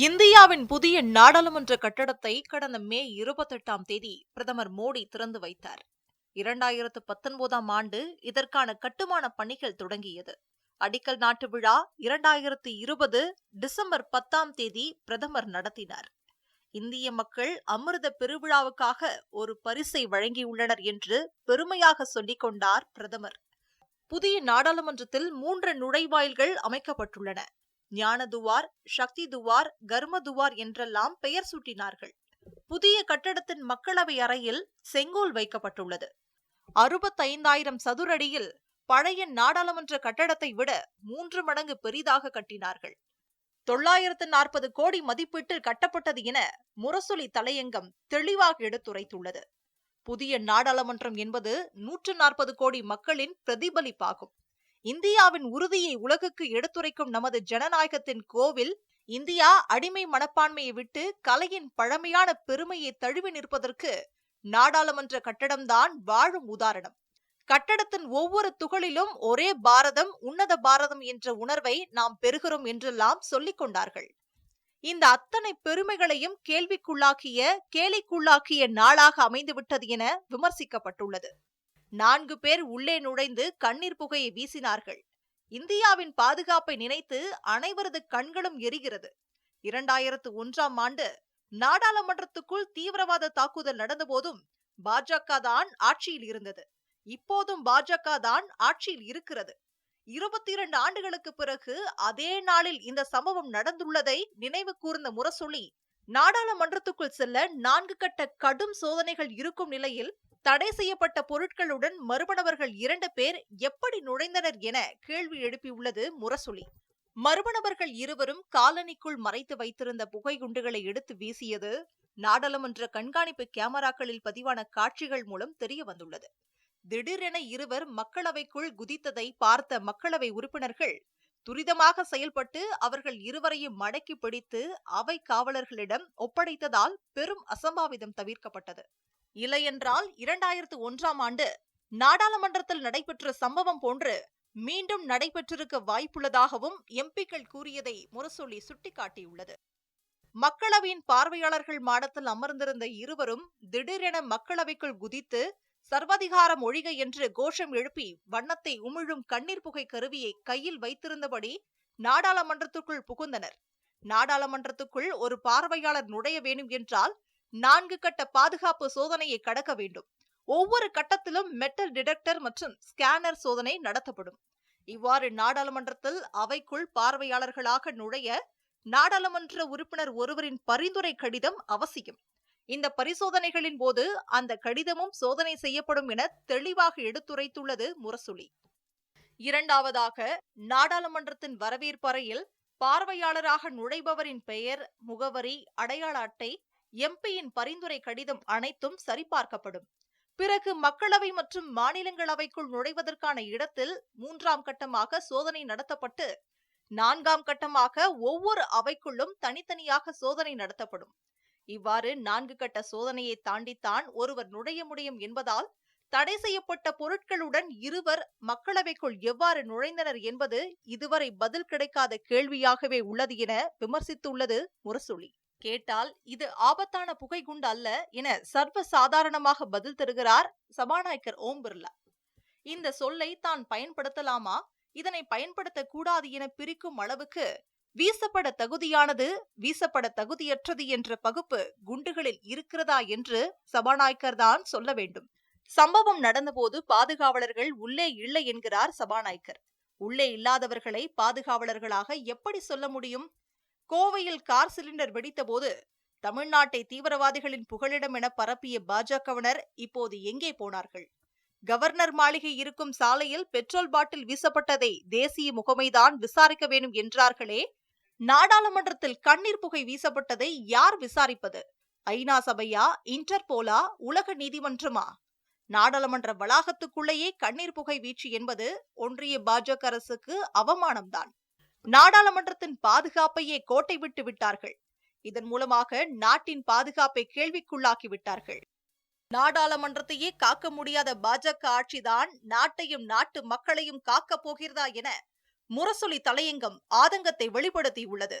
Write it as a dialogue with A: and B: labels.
A: இந்தியாவின் புதிய நாடாளுமன்ற கட்டடத்தை கடந்த மே இருபத்தெட்டாம் தேதி பிரதமர் மோடி திறந்து வைத்தார். இரண்டாயிரத்து பத்தொன்பதாம் ஆண்டு இதற்கான கட்டுமான பணிகள் தொடங்கியது. அடிக்கல் நாட்டு விழா இரண்டாயிரத்து இருபது டிசம்பர் பத்தாம் தேதி பிரதமர் நடத்தினார். இந்திய மக்கள் அமிர்த பெருவிழாவுக்காக ஒரு பரிசை வழங்கியுள்ளனர் என்று பெருமையாக சொல்லிக் கொண்டார் பிரதமர். புதிய நாடாளுமன்றத்தில் மூன்று நுழைவாயில்கள் அமைக்கப்பட்டுள்ளன. ஞானதுவார் சக்தி துவார் கர்மதுவார் என்றெல்லாம் பெயர் சூட்டினார்கள். புதிய கட்டடத்தின் மக்களவை அறையில் செங்கோல் வைக்கப்பட்டுள்ளது. அறுபத்தைந்தாயிரம் சதுரடியில் பழைய நாடாளுமன்ற கட்டடத்தை விட மூன்று மடங்கு பெரிதாக கட்டினார்கள். தொள்ளாயிரத்து நாற்பது கோடி மதிப்பீட்டில் கட்டப்பட்டது என முரசொலி தலையங்கம் தெளிவாக எடுத்துரைத்துள்ளது. புதிய நாடாளுமன்றம் என்பது நூற்று நாற்பது கோடி மக்களின் பிரதிபலிப்பாகும். இந்தியாவின் உறுதியை உலகுக்கு எடுத்துரைக்கும் நமது ஜனநாயகத்தின் கோவில் இந்தியா அடிமை மனப்பான்மையை விட்டு கலையின் பழமையான பெருமையை தழுவி நிற்பதற்கு நாடாளுமன்ற கட்டடம்தான் வாழும் உதாரணம். கட்டடத்தின் ஒவ்வொரு துகளிலும் ஒரே பாரதம் உன்னத பாரதம் என்ற உணர்வை நாம் பெறுகிறோம் என்றெல்லாம் சொல்லிக் கொண்டார்கள். இந்த அத்தனை பெருமைகளையும் கேள்விக்குள்ளாக்கிய கேலிக்குள்ளாக்கிய நாளாக அமைந்துவிட்டது என விமர்சிக்கப்பட்டுள்ளது. நான்கு பேர் உள்ளே நுழைந்து கண்ணீர் புகையை வீசினார்கள். இந்தியாவின் பாதுகாப்பை நினைத்து அனைவரது கண்களும் எரிகிறது. இரண்டாயிரத்து ஒன்றாம் ஆண்டு நாடாளுமன்றத்துக்குள் தீவிரவாத தாக்குதல் நடந்தபோதும் பாஜக தான் ஆட்சியில் இருந்தது. இப்போதும் பாஜக தான் ஆட்சியில் இருக்கிறது. இருபத்தி இரண்டு ஆண்டுகளுக்கு பிறகு அதே நாளில் இந்த சம்பவம் நடந்துள்ளதை நினைவு கூர்ந்த முரசொலி நாடாளுமன்றத்துக்குள் செல்ல நான்கு கட்ட கடும் சோதனைகள் இருக்கும் நிலையில் தடை செய்யப்பட்ட பொருட்களுடன் மறுபணவர்கள் இரண்டு பேர் எப்படி நுழைந்தனர் என கேள்வி எழுப்பியுள்ளது முரசொலி. மறுபணவர்கள் இருவரும் காலனிக்குள் மறைத்து வைத்திருந்த புகை குண்டுகளை எடுத்து வீசியது நாடாளுமன்ற கண்காணிப்பு கேமராக்களில் பதிவான காட்சிகள் மூலம் தெரிய வந்துள்ளது. திடீரென இருவர் மக்களவைக்குள் குதித்ததை பார்த்த மக்களவை உறுப்பினர்கள் துரிதமாக செயல்பட்டு அவர்கள் இருவரையும் மடக்கி பிடித்து அவை காவலர்களிடம் ஒப்படைத்ததால் பெரும் அசம்பாவிதம் தவிர்க்கப்பட்டது. இல்லையென்றால் இரண்டாயிரத்து ஒன்றாம் ஆண்டு நாடாளுமன்றத்தில் நடைபெற்ற சம்பவம் போன்று மீண்டும் நடைபெற்றிருக்க வாய்ப்புள்ளதாகவும் எம்பிக்கள் கூறியதை முரசொலி சுட்டிக்காட்டியுள்ளது. மக்களவையின் பார்வையாளர்கள் மாடத்தில் அமர்ந்திருந்த இருவரும் திடீரென மக்களவைக்குள் குதித்து சர்வாதிகாரம் ஒழிக என்று கோஷம் எழுப்பி வண்ணத்தை உமிழும் கண்ணீர் புகை கருவியை கையில் வைத்திருந்தபடி நாடாளுமன்றத்துக்குள் புகுந்தனர். நாடாளுமன்றத்துக்குள் ஒரு பார்வையாளர் நுழைய வேண்டும் என்றால் நான்கு கட்ட பாதுகாப்பு சோதனையை கடக்க வேண்டும். ஒவ்வொரு கட்டத்திலும் மெட்டல் டிடெக்டர் மற்றும் ஸ்கேனர் சோதனை நடத்தப்படும். இவ்வாறு நாடாளுமன்றத்தில் அவைக்குள் பார்வையாளர்களாக நுழைய நாடாளுமன்ற உறுப்பினர் ஒருவரின் பரிந்துரை கடிதம் அவசியம். இந்த பரிசோதனைகளின் போது அந்த கடிதமும் சோதனை செய்யப்படும் என தெளிவாக எடுத்துரைத்துள்ளது முரசொலி. இரண்டாவதாக நாடாளுமன்றத்தின் வரவேற்பறையில் பார்வையாளராக நுழைபவரின் பெயர் முகவரி அடையாள அட்டை எம்பியின் பரிந்துரை கடிதம் அனைத்தும் சரிபார்க்கப்படும். பிறகு மக்களவை மற்றும் மாநிலங்களவைக்குள் நுழைவதற்கான இடத்தில் மூன்றாம் கட்டமாக சோதனை நடத்தப்பட்டு நான்காம் கட்டமாக ஒவ்வொரு அவைக்குள்ளும் தனித்தனியாக சோதனை நடத்தப்படும். இவ்வாறு நான்கு கட்ட சோதனையை தாண்டித்தான் ஒருவர் நுழைய முடியும் என்பதால் தடை செய்யப்பட்ட பொருட்களுடன் இருவர் மக்களவைக்குள் எவ்வாறு நுழைந்தனர் என்பது இதுவரை பதில் கிடைக்காத கேள்வியாகவே உள்ளது என விமர்சித்துள்ளது முரசொலி. கேட்டால் இது ஆபத்தான புகைகுண்டு அல்ல என சர்வ சாதாரணமாக பதில் தருகிறார் சபாநாயகர் ஓம் பிர்லா. இந்த சொல்லை தான் பயன்படுத்தலாமா? இதனை பயன்படுத்த கூடாது என பிரிக்கும் அளவுக்கு வீசப்பட தகுதியானது வீசப்பட தகுதியற்றது என்ற பகுப்பு குண்டுகளில் இருக்கிறதா என்று சபாநாயகர் தான் சொல்ல வேண்டும். சம்பவம் நடந்தபோது பாதுகாவலர்கள் உள்ளே இல்லை என்கிறார் சபாநாயகர். உள்ளே இல்லாதவர்களை பாதுகாவலர்களாக எப்படி சொல்ல முடியும்? கோவையில் கார் சிலிண்டர் வெடித்தபோது தமிழ்நாட்டை தீவிரவாதிகளின் புகலிடம் என பரப்பிய பாஜகவினர் இப்போது எங்கே போனார்கள்? கவர்னர் மாளிகை இருக்கும் சாலையில் பெட்ரோல் பாட்டில் வீசப்பட்டதை தேசிய முகமைதான் விசாரிக்க வேண்டும் என்றார்களே? நாடாளுமன்றத்தில் கண்ணீர் புகை வீசப்பட்டதை யார் விசாரிப்பது? ஐநா சபையா இன்டர்போலா உலக நீதிமன்றமா? நாடாளுமன்ற வளாகத்துக்குள்ளேயே கண்ணீர் புகை வீச்சு என்பது ஒன்றிய பாஜக அரசுக்கு அவமானம்தான். நாடாளுமன்றத்தின் பாதுகாப்பையே கோட்டை விட்டு விட்டார்கள். இதன் மூலமாக நாட்டின் பாதுகாப்பை கேள்விக்குள்ளாக்கி விட்டார்கள். நாடாளுமன்றத்தையே காக்க முடியாத பாஜக ஆட்சிதான் நாட்டையும் நாட்டு மக்களையும் காக்கப் போகிறதா என முரசொலி தலையங்கம் ஆதங்கத்தை வெளிப்படுத்தியுள்ளது.